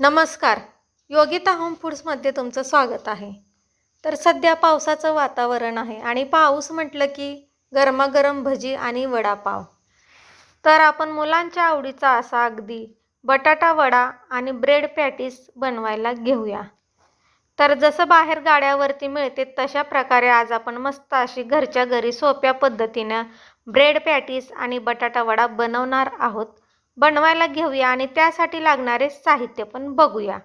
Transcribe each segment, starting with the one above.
नमस्कार. योगिता होम फूड्समध्ये तुमचं स्वागत आहे. तर सध्या पावसाचं वातावरण आहे आणि पाऊस म्हटलं की गरमागरम भजी आणि वडापाव. तर आपण मुलांच्या आवडीचा असा अगदी बटाटा वडा आणि ब्रेड पॅटीस बनवायला घेऊया. तर जसं बाहेर गाड्यावरती मिळते तशा प्रकारे आज आपण मस्त अशी घरच्या घरी सोप्या पद्धतीनं ब्रेड पॅटीस आणि बटाटा वडा बनवणार आहोत. बनवायला घेऊया आणि त्यासाठी लागणारे साहित्य पण बघूया.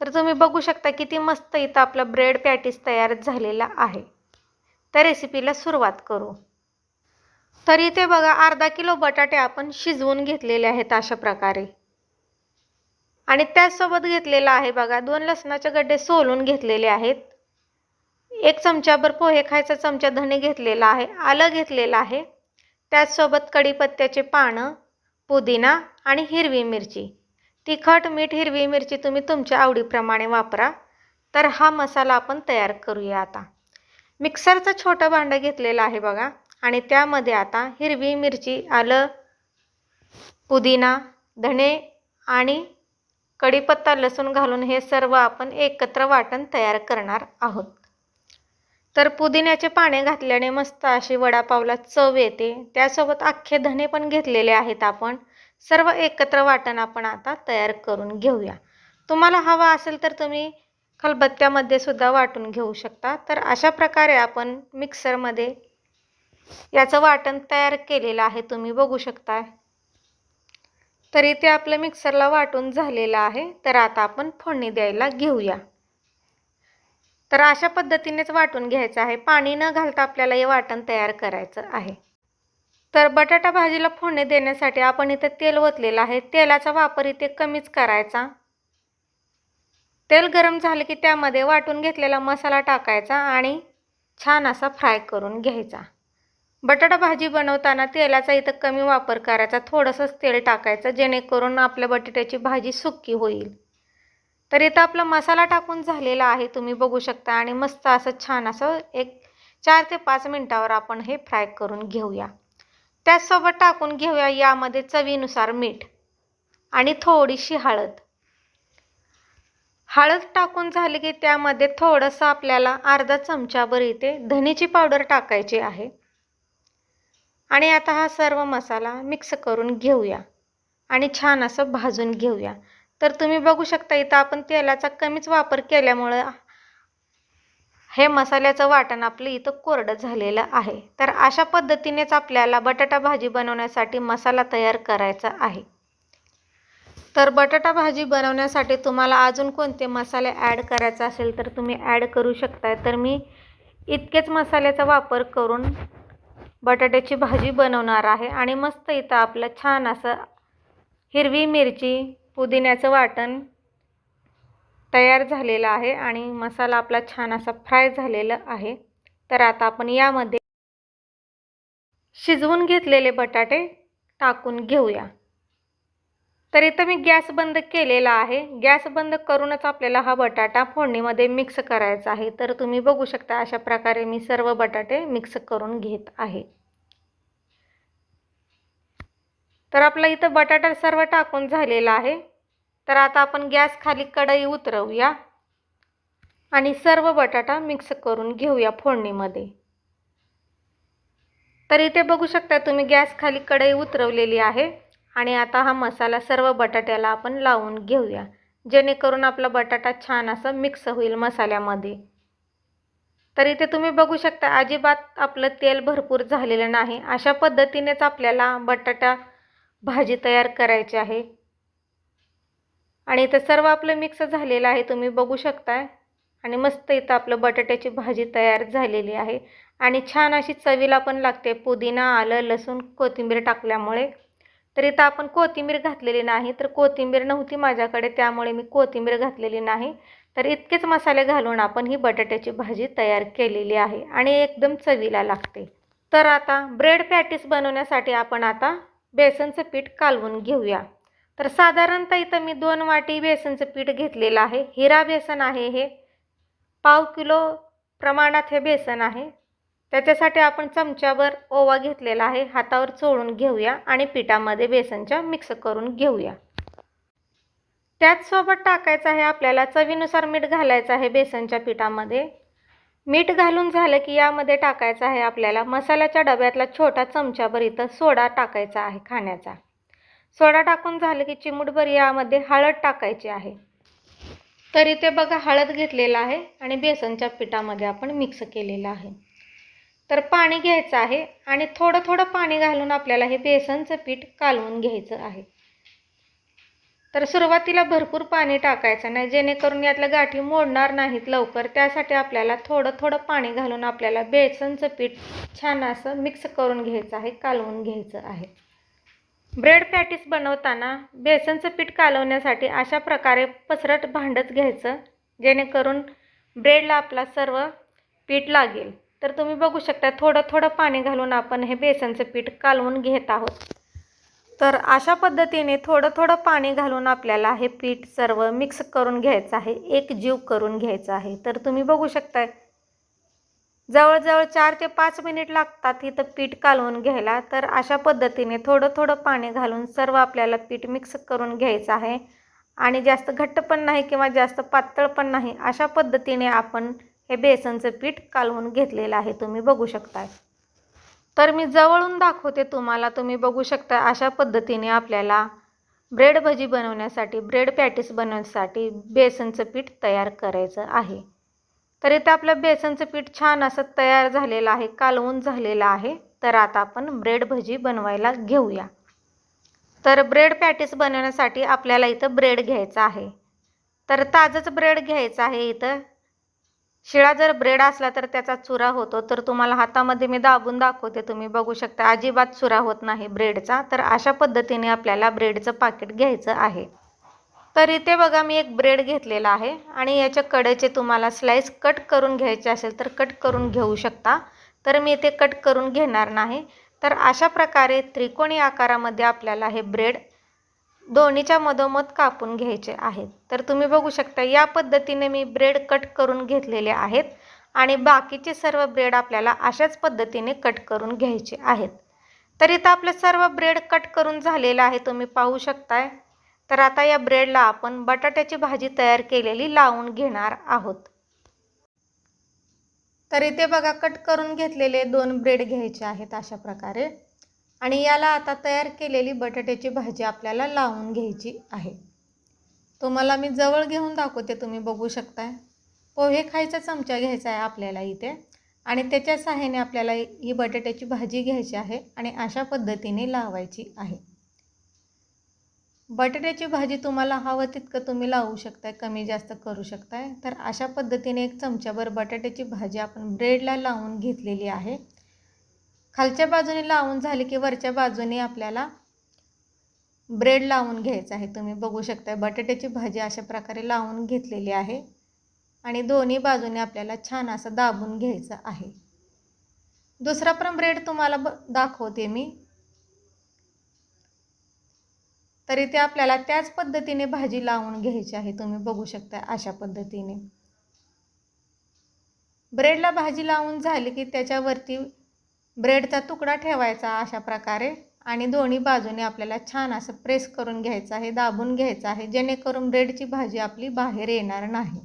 तर तुम्ही बघू शकता किती मस्त इथं आपला ब्रेड पॅटीस तयार झालेला आहे. त्या रेसिपीला सुरुवात करू. तर इथे बघा अर्धा किलो बटाटे आपण शिजवून घेतलेले आहेत अशा प्रकारे. आणि त्याचसोबत घेतलेला आहे बघा दोन लसणाचे गड्डे सोलून घेतलेले आहेत. एक चमच्याभर पोहे खायचा चमचा धणे घेतलेला आहे आलं घेतलेलं आहे. त्याचसोबत कढीपत्त्याचे पानं पुदिना आणि हिरवी मिरची. तिखट मीठ हिरवी मिरची तुम्ही तुमच्या आवडीप्रमाणे वापरा. तर हा मसाला आपण तयार करूया आता. मिक्सरचं छोटं भांडं घेतलेलं आहे बघा. आणि त्यामध्ये आता हिरवी मिरची आलं पुदिना धणे आणि कढीपत्ता लसूण घालून हे सर्व आपण एकत्र वाटण तयार करणार आहोत. तर पुदिन्याचे पाने घातल्याने मस्त अशी वडापावला चव येते. त्यासोबत अख्खे धणे पण घेतलेले आहेत आपण. सर्व एकत्र वाटण आपण आता तयार करून घेऊया. तुम्हाला हवा असेल तर तुम्ही खलबत्त्यामध्ये सुद्धा वाटून घेऊ शकता. तर अशा प्रकारे आपण मिक्सरमध्ये याचं वाटण तयार केलेलं आहे. तुम्ही बघू शकता. तर इथे आपलं मिक्सरला वाटून झालेलं आहे. तर आता आपण फोडणी द्यायला घेऊया. तर अशा पद्धतीनेच वाटून घ्यायचं आहे. पाणी न घालता आपल्याला हे वाटण तयार करायचं आहे. तर बटाटा भाजीला फोडणी देण्यासाठी आपण इथं तेल ओतलेलं आहे. तेलाचा वापर इथे कमीच करायचा. तेल गरम झालं की त्यामध्ये वाटून घेतलेला मसाला टाकायचा आणि छान असा फ्राय करून घ्यायचा. बटाटा भाजी बनवताना तेलाचा इथं कमी वापर करायचा. थोडंसंच तेल टाकायचं जेणेकरून आपल्या बटाट्याची भाजी सुक्की होईल. तर इथं आपला मसाला टाकून झालेला आहे तुम्ही बघू शकता. आणि मस्त असं छान असं एक चार ते पाच मिनटावर आपण हे फ्राय करून घेऊया. त्याचसोबत टाकून घेऊया यामध्ये चवीनुसार मीठ आणि थोडीशी हळद. हळद टाकून झाली की त्यामध्ये थोडंसं आपल्याला अर्धा चमचाभर इथे धनीची पावडर टाकायची आहे. आणि आता हा सर्व मसाला मिक्स करून घेऊया आणि छान असं भाजून घेऊया. तर तुम्ही बघू शकता इथं आपण तेलाचा कमीच वापर केल्यामुळं हे मसाल्याचं वाटण आपलं इथं कोरडं झालेलं आहे. तर अशा पद्धतीनेच आपल्याला बटाटा भाजी बनवण्यासाठी मसाला तयार करायचा आहे. तर बटाटा भाजी बनवण्यासाठी तुम्हाला अजून कोणते मसाले ॲड करायचे असेल तर तुम्ही ॲड करू शकताय. तर मी इतकेच मसाल्याचा वापर करून बटाट्याची भाजी बनवणार आहे. आणि मस्त इथं आपलं छान असं हिरवी मिरची पुदिन्याचं वाटण तयार झालेलं आहे आणि मसाला आपला छान असा फ्राय झालेला आहे. तर आता आपण यामध्ये शिजवून घेतलेले बटाटे टाकून घेऊया. तर इथं मी गॅस बंद केलेला आहे. गॅस बंद करूनच आपल्याला हा बटाटा फोडणीमध्ये मिक्स करायचा आहे. तर तुम्ही बघू शकता अशा प्रकारे मी सर्व बटाटे मिक्स करून घेत आहे. तर आपला इथं बटाटा सर्व टाकून झालेला आहे. तर आता आपण गॅस खाली कढई उतरवूया. आणि सर्व बटाटा मिक्स करून घेऊया फोडणीमध्ये. तर इथे बघू शकता तुम्ही गॅस खाली कढई उतरवलेली आहे. आणि आता हा मसाला सर्व बटाट्याला आपण लावून घेऊया. जेणेकरून आपला बटाटा छान असं मिक्स होईल मसाल्यामध्ये. तर इथे तुम्ही बघू शकता अजिबात आपलं तेल भरपूर झालेलं नाही. अशा पद्धतीनेच आपल्याला बटाटा भाजी तयार करायची आहे. आणि इथं सर्व आपलं मिक्स झालेलं आहे तुम्ही बघू शकताय. आणि मस्त इथं आपलं बटाट्याची भाजी तयार झालेली आहे. आणि छान अशी चवीला पण लागते पुदिना आलं लसूण कोथिंबीर टाकल्यामुळे. तर इथं आपण कोथिंबीर घातलेली नाही तर कोथिंबीर नव्हती माझ्याकडे त्यामुळे मी कोथिंबीर घातलेली नाही. तर इतकेच मसाले घालून आपण ही बटाट्याची भाजी तयार केलेली आहे आणि एकदम चवीला लागते. तर आता ब्रेड पॅटीस बनवण्यासाठी आपण आता बेसनचं पीठ कालवून घेऊया. तर साधारणतः इथं मी दोन वाटी बेसनचं पीठ घेतलेलं आहे. हिरा बेसन आहे हे. पाव किलो प्रमाणात हे बेसन आहे. त्याच्यासाठी आपण चमच्यावर ओवा घेतलेला आहे. हातावर चोळून घेऊया आणि पिठामध्ये बेसनच्या मिक्स करून घेऊया. त्याचसोबत टाकायचं आहे आपल्याला चवीनुसार मीठ घालायचं आहे बेसनच्या पिठामध्ये. मीठ घालून झालं की यामध्ये टाकायचं आहे आपल्याला मसाल्याच्या डब्यातला छोटा चमचाभर इथं सोडा टाकायचा आहे खाण्याचा. सोडा टाकून झालं की चिमूटभर यामध्ये हळद टाकायची आहे. तर इथे बघा हळद घेतलेला आहे आणि बेसनच्या पिठामध्ये आपण मिक्स केलेलं आहे. तर पाणी घ्यायचं आहे आणि थोडं थोडं पाणी घालून आपल्याला हे बेसनचं पीठ कालवून घ्यायचं आहे. तर सुरुवातीला भरपूर पाणी टाकायचं नाही जेणेकरून यातल्या गाठी मोडणार नाहीत लवकर. त्यासाठी आपल्याला थोडं थोडं पाणी घालून आपल्याला बेसनचं पीठ छान असं मिक्स करून घ्यायचं आहे कालवून घ्यायचं आहे. ब्रेड पॅटीस बनवताना बेसनचं पीठ कालवण्यासाठी अशा प्रकारे पसरट भांडत घ्यायचं जेणेकरून ब्रेडला आपला सर्व पीठ लागेल. तर तुम्ही बघू शकता थोडं थोडं पाणी घालून आपण हे बेसनचं पीठ कालवून घेत आहोत. तर अशा पद्धतीने थोडं थोडं पाणी घालून आपल्याला हे पीठ सर्व मिक्स करून घ्यायचं आहे. एक जीव करून घ्यायचं आहे. तर तुम्ही बघू शकताय. जवळजवळ चार ते पाच मिनिट लागतात इथं पीठ कालवून घ्यायला. तर अशा पद्धतीने थोडं थोडं पाणी घालून सर्व आपल्याला पीठ मिक्स करून घ्यायचं आहे. आणि जास्त घट्ट पण नाही किंवा जास्त पातळ पण नाही अशा पद्धतीने आपण हे बेसनचं पीठ कालवून घेतलेलं आहे. तुम्ही बघू शकताय. तर मी जवळून दाखवते तुम्हाला तुम्ही बघू शकता अशा पद्धतीने आपल्याला ब्रेड भजी बनवण्यासाठी ब्रेड पॅटीस बनवण्यासाठी बेसनचं पीठ तयार करायचं आहे. तर इथं आपलं बेसनचं पीठ छान असं तयार झालेलं आहे कालवून झालेलं आहे. तर आता आपण ब्रेड भजी बनवायला घेऊया. तर ब्रेड पॅटीस बनवण्यासाठी आपल्याला इथं ब्रेड घ्यायचा आहे. तर ताजंच ब्रेड घ्यायचं आहे इथं. शिळा जर ब्रेड असला तर त्याचा चुरा होतो तर तुम्हाला हातामध्ये मी दाबून दाखवते. तुम्ही बघू शकता अजिबात चुरा होत नाही ब्रेडचा. तर अशा पद्धतीने आपल्याला ब्रेडचं पाकिट घ्यायचं आहे. तर इथे बघा मी एक ब्रेड घेतलेला आहे आणि याच्या कडेचे तुम्हाला स्लाईस कट करून घ्यायचे असेल तर कट करून घेऊ शकता. तर मी इथे कट करून घेणार नाही. तर अशा प्रकारे त्रिकोणी आकारामध्ये आपल्याला हे ब्रेड दोन्हीच्या मधोमध कापून घ्यायचे आहेत. तर तुम्ही बघू शकता या पद्धतीने मी ब्रेड कट करून घेतलेले आहेत आणि बाकीचे सर्व ब्रेड आपल्याला अशाच पद्धतीने कट करून घ्यायचे आहेत. तर इथं आपलं सर्व ब्रेड कट करून झालेलं आहे तुम्ही पाहू शकताय. तर आता या ब्रेडला आपण बटाट्याची भाजी तयार केलेली लावून घेणार आहोत. तर इथे बघा कट करून घेतलेले दोन ब्रेड घ्यायचे आहेत अशा प्रकारे. आणि याला आता तयार केलेली बटाट्याची भाजी आपल्याला लावून घ्यायची आहे. तुम्हाला मी जवळ घेऊन दाखवते तुम्ही बघू शकताय. पोहे खायचा चमचा घ्यायचा आहे आपल्याला इथे. आणि त्याच्या सहाय्याने आपल्याला ही बटाट्याची भाजी घ्यायची आहे आणि अशा पद्धतीने लावायची आहे. बटाट्याची भाजी तुम्हाला हवं तितकं तुम्ही लावू शकताय कमी जास्त करू शकताय. तर अशा पद्धतीने एक चमच्याभर बटाट्याची भाजी आपण ब्रेडला लावून घेतलेली आहे. खालच्या बाजूने लावून झाली की वरच्या बाजूने आपल्याला ब्रेड लावून घ्यायचं आहे. तुम्ही बघू शकताय बटाट्याची भाजी अशा प्रकारे लावून घेतलेली आहे आणि दोन्ही बाजूने आपल्याला छान असं दाबून घ्यायचं आहे. दुसरा पण ब्रेड तुम्हाला ब दाखवते मी. तरी ते आपल्याला त्याच पद्धतीने भाजी लावून घ्यायची आहे. तुम्ही बघू शकता अशा पद्धतीने. ब्रेडला भाजी लावून झाली की त्याच्यावरती ब्रेडचा तुकडा ठेवायचा अशा प्रकारे आणि दोन्ही बाजूने आपल्याला छान असं प्रेस करून घ्यायचं आहे दाबून घ्यायचं आहे जेणेकरून ब्रेडची भाजी आपली बाहेर येणार नाही.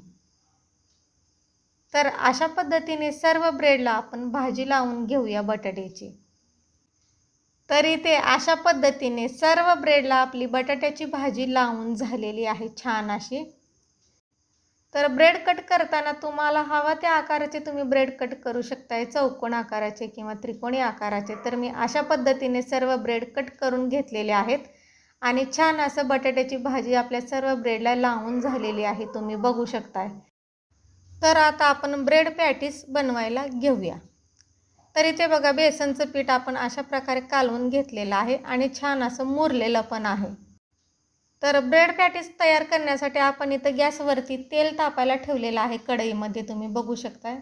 तर अशा पद्धतीने सर्व ब्रेडला आपण भाजी लावून घेऊया बटाट्याची. तरी ते अशा पद्धतीने सर्व ब्रेडला आपली बटाट्याची भाजी लावून झालेली आहे छान अशी. तर ब्रेड कट करताना तुम्हाला हवा त्या आकाराचे तुम्ही ब्रेड कट करू शकताय. चौकोन आकाराचे किंवा त्रिकोणी आकाराचे. तर मी अशा पद्धतीने सर्व ब्रेड कट करून घेतलेले आहेत. आणि छान असं बटाट्याची भाजी आपल्या सर्व ब्रेडला लावून झालेली आहे. तुम्ही बघू शकताय. तर आता आपण ब्रेड पॅटीस बनवायला घेऊया. तर इथे बघा बेसनचं पीठ आपण अशा प्रकारे कालवून घेतलेलं आहे. आणि छान असं मुरलेलं पण आहे. तर ब्रेड पॅटीस तयार करण्यासाठी आपण इथं गॅसवरती तेल तापायला ठेवलेलं आहे कढईमध्ये तुम्ही बघू शकताय.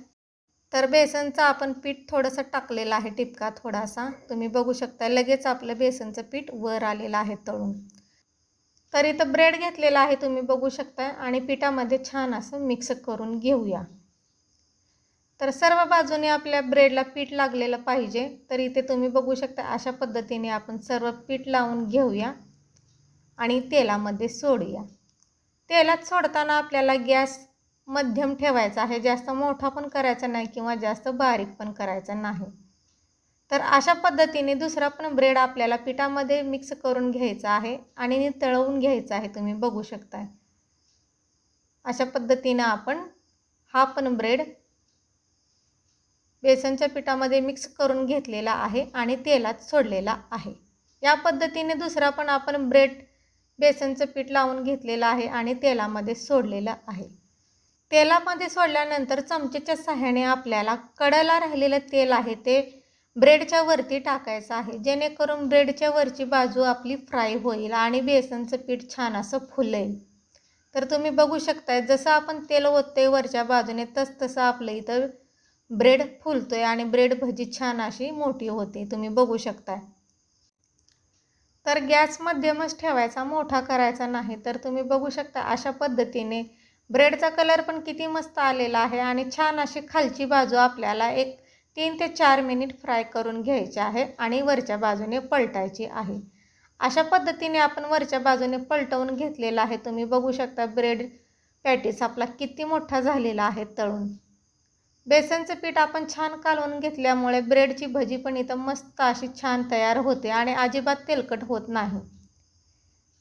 तर बेसनचं आपण पीठ थोडंसं टाकलेलं आहे टिपका थोडासा. तुम्ही बघू शकता लगेच आपलं बेसनचं पीठ वर आलेलं आहे तळून. तर इथं ब्रेड घेतलेला आहे तुम्ही बघू शकता आणि पिठामध्ये छान असं मिक्स करून घेऊया. तर सर्व बाजूने आपल्या ब्रेडला पीठ लागलेलं पाहिजे तर इथे तुम्ही बघू शकता अशा पद्धतीने आपण सर्व पीठ लावून घेऊया. आणि तेलामध्ये सोडूया. तेलात सोडताना आपल्याला गॅस मध्यम ठेवायचा आहे. जास्त मोठा पण करायचा नाही किंवा जास्त बारीक पण करायचा नाही. तर अशा पद्धतीने दुसरा पण ब्रेड आपल्याला पिठामध्ये मिक्स करून घ्यायचा आहे आणि तळवून घ्यायचा आहे. तुम्ही बघू शकताय. अशा पद्धतीनं आपण हा पण ब्रेड बेसनच्या पिठामध्ये मिक्स करून घेतलेला आहे आणि तेलात सोडलेला आहे. या पद्धतीने दुसरा पण आपण ब्रेड बेसनचं पीठ लावून घेतलेलं आहे आणि तेलामध्ये सोडलेलं आहे. तेलामध्ये सोडल्यानंतर चमचेच्या सहाय्याने आपल्याला कडाला राहिलेलं तेल आहे ते ब्रेडच्या वरती टाकायचं आहे. जेणेकरून ब्रेडच्या वरची बाजू आपली फ्राय होईल आणि बेसनचं पीठ छान असं फुलेल. तर तुम्ही बघू शकताय जसं आपण तेल ओतते वरच्या बाजूने तस तसं आपलं इथं ब्रेड फुलतोय आणि ब्रेड भजी छान अशी मोठी होते. तुम्ही बघू शकताय. तर गॅस मध्यमच ठेवायचा मोठा करायचा नाही. तर तुम्ही बघू शकता अशा पद्धतीने ब्रेडचा कलर पण किती मस्त आलेला आहे आणि छान अशी खालची बाजू आपल्याला एक तीन ते चार मिनिट फ्राय करून घ्यायचे आहे आणि वरच्या बाजूने पलटायची आहे. अशा पद्धतीने आपण वरच्या बाजूने पलटवून घेतलेला आहे. तुम्ही बघू शकता ब्रेड पॅटीस आपला किती मोठा झालेला आहे तळून. बेसनचं पीठ आपण छान कालवून घेतल्यामुळे ब्रेडची भजी पण इथं मस्त अशी छान तयार होते आणि अजिबात तेलकट होत नाही.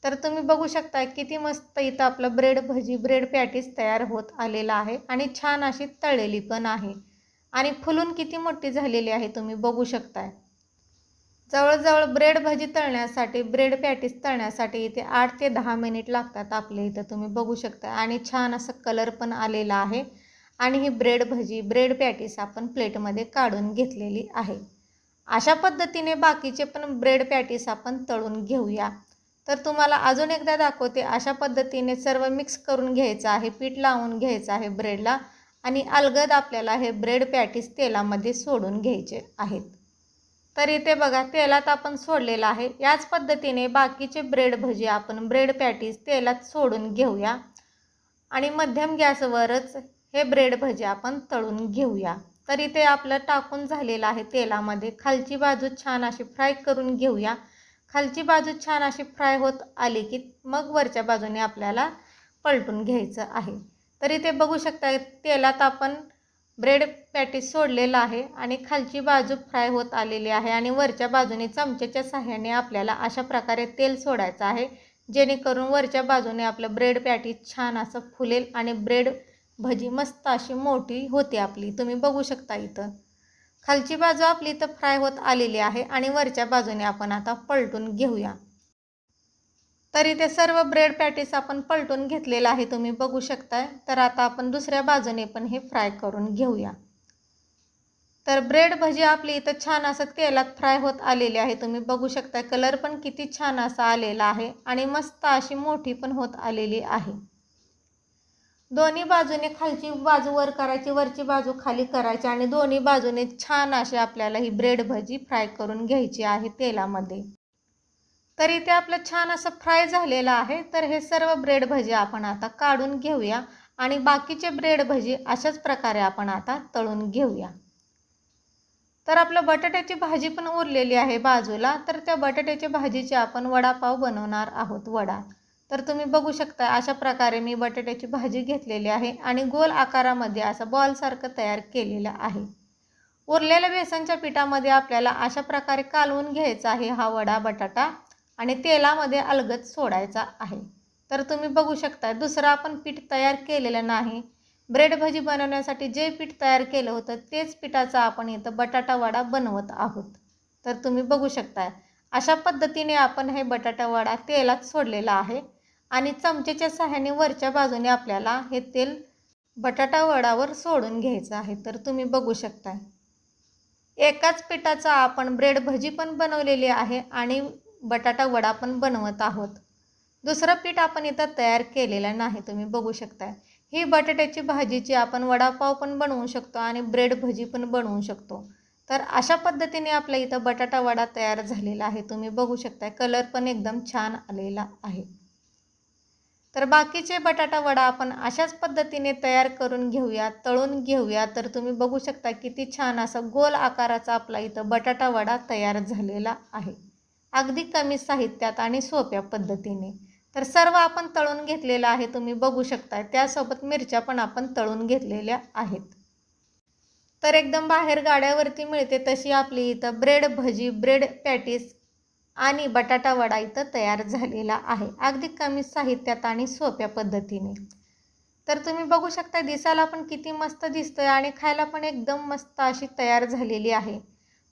तर तुम्ही बघू शकता किती मस्त इथं आपलं ब्रेड भजी ब्रेड पॅटीस तयार होत आलेला आहे आणि छान अशी तळलेली पण आहे. आणि फुलून किती मोठी झालेली आहे तुम्ही बघू शकताय. जवळजवळ ब्रेड भजी तळण्यासाठी ब्रेड पॅटीस तळण्यासाठी इथे आठ ते दहा मिनिट लागतात आपले इथं तुम्ही बघू शकता आणि छान असं कलर पण आलेला आहे. आणि ही ब्रेड भजी ब्रेड पॅटीस आपण प्लेटमध्ये काढून घेतलेली आहे. अशा पद्धतीने बाकीचे पण ब्रेड पॅटीस आपण तळून घेऊया. तर तुम्हाला अजून एकदा दाखवते अशा पद्धतीने सर्व मिक्स करून घ्यायचं आहे पीठ लावून घ्यायचं आहे ब्रेडला आणि अलगद आपल्याला हे ब्रेड पॅटीस तेलामध्ये सोडून घ्यायचे आहेत. तर इथे बघा तेलात आपण सोडलेलं आहे. याच पद्धतीने बाकीचे ब्रेड भजी आपण ब्रेड पॅटीस तेलात सोडून घेऊया. आणि मध्यम गॅसवरच हे ब्रेड भजे आपण तळून घेऊया. तर इथे आपलं टाकून झालेलं आहे तेलामध्ये. खालची बाजू छान अशी फ्राय करून घेऊया. खालची बाजू छान अशी फ्राय होत आली की मग वरच्या बाजूने आपल्याला पलटून घ्यायचं आहे. तर इथे बघू शकता तेलात आपण ब्रेड पॅटीस सोडलेलं आहे आणि खालची बाजू फ्राय होत आलेली आहे आणि वरच्या बाजूने चमच्याच्या साह्याने आपल्याला अशा प्रकारे तेल सोडायचं आहे. जेणेकरून वरच्या बाजूने आपलं ब्रेड पॅटीस छान असं फुलेल आणि ब्रेड भजी मस्त अशी मोठी होते आपली. तुम्ही बघू शकता इथं. खालची बाजू आपली इथं फ्राय होत आलेली आहे आणि वरच्या बाजूने आपण आता पलटून घेऊया. तरी ते सर्व ब्रेड पॅटीस आपण पलटून घेतलेलं आहे तुम्ही बघू शकताय. तर आता आपण दुसऱ्या बाजूने पण हे फ्राय करून घेऊया. तर ब्रेड भजी आपली इथं छान असं तेलात फ्राय होत आलेली आहे तुम्ही बघू शकता कलर पण किती छान असा आलेला आहे आणि मस्त अशी मोठी पण होत आलेली आहे. दोन्ही बाजूने खालची बाजू वर करायची वरची बाजू खाली करायची आणि दोन्ही बाजूने छान अशी आपल्याला ही ब्रेड भजी फ्राय करून घ्यायची आहे तेलामध्ये. तर इथे आपलं छान असं फ्राय झालेलं आहे. तर हे सर्व ब्रेड भजी आपण आता काढून घेऊया आणि बाकीचे ब्रेड भजी अशाच प्रकारे आपण आता तळून घेऊया. तर आपलं बटाट्याची भाजी पण उरलेली आहे बाजूला. तर त्या बटाट्याच्या भाजीचे आपण वडापाव बनवणार आहोत वडा. तर तुम्ही बघू शकता अशा प्रकारे मी बटाट्याची भाजी घेतलेली आहे आणि गोल आकारामध्ये असं बॉलसारखं तयार केलेलं आहे. उरलेल्या बेसनच्या पिठामध्ये आपल्याला अशा प्रकारे कालवून घ्यायचा आहे हा वडा बटाटा आणि तेलामध्ये अलगद सोडायचा आहे. तर तुम्ही बघू शकता दुसरं आपण पीठ तयार केलेलं नाही. ब्रेड भजी बनवण्यासाठी जे पीठ तयार केलं होतं तेच पिठाचा आपण इथं बटाटा वडा बनवत आहोत. तर तुम्ही बघू शकताय अशा पद्धतीने आपण हे बटाटा वडा तेलात सोडलेला आहे. आणि चमचेच्या सहाय्याने वरच्या बाजूने आपल्याला हे तेल बटाटा वडावर सोडून घ्यायचं आहे. तर तुम्ही बघू शकता एकाच पिठाचा आपण ब्रेड भजी पण बनवलेली आहे आणि बटाटा वडा पण बनवत आहोत. दुसरं पीठ आपण इथं तयार केलेलं नाही तुम्ही बघू शकताय. ही बटाट्याची भाजीची आपण वडापाव पण बनवू शकतो आणि ब्रेड भजी पण बनवू शकतो. तर अशा पद्धतीने आपल्या इथं बटाटा वडा तयार झालेला आहे. तुम्ही बघू शकताय कलर पण एकदम छान आलेला आहे. तर बाकीचे बटाटा वडा आपण अशाच पद्धतीने तयार करून घेऊया तळून घेऊया. तर तुम्ही बघू शकता किती छान असा गोल आकाराचा आपला इथं बटाटा वडा तयार झालेला आहे. अगदी कमी साहित्यात आणि सोप्या पद्धतीने. तर सर्व आपण तळून घेतलेलं आहे तुम्ही बघू शकता त्यासोबत मिरच्या पण आपण तळून घेतलेल्या आहेत. तर एकदम बाहेर गाड्यावरती मिळते तशी आपली इथं ब्रेड भजी ब्रेड पॅटीस आणि बटाटा वडा इथं तयार झालेला आहे. अगदी कमी साहित्यात आणि सोप्या पद्धतीने. तर तुम्ही बघू शकता दिसायला पण किती मस्त दिसतोय आणि खायला पण एकदम मस्त अशी तयार झालेली आहे.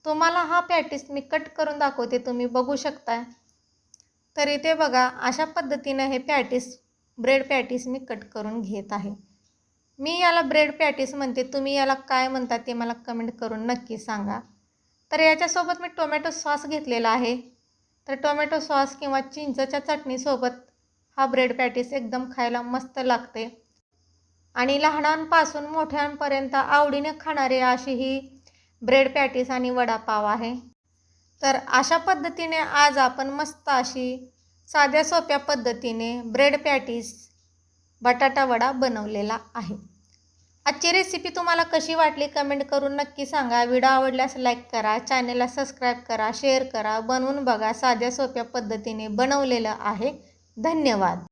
तुम्हाला हा पॅटीस मी कट करून दाखवते तुम्ही बघू शकताय तर इथे बघा अशा पद्धतीनं हे पॅटीस ब्रेड पॅटीस मी कट करून घेत आहे. मी याला ब्रेड पॅटीस म्हणते. तुम्ही याला काय म्हणता ते मला कमेंट करून नक्की सांगा. तर याच्यासोबत मी टोमॅटो सॉस घेतलेला आहे. तर टोमॅटो सॉस किंवा चिंचच्या चटणीसोबत हा ब्रेड पॅटीस एकदम खायला मस्त लागते. आणि लहानांपासून मोठ्यांपर्यंत आवडीने खाणारे अशी ही ब्रेड पॅटीस आणि वडापाव आहे. तर अशा पद्धतीने आज आपण मस्त अशी साध्या सोप्या पद्धतीने ब्रेड पॅटीस बटाटा वडा बनवलेला आहे. आजची रेसिपी तुम्हाला कशी वाटली कमेंट करून नक्की सांगा. व्हिडिओ आवडल्यास लाईक करा चॅनलला सबस्क्राईब करा शेअर करा. बनवून बघा. साध्या सोप्या पद्धतीने बनवलेलं आहे. धन्यवाद.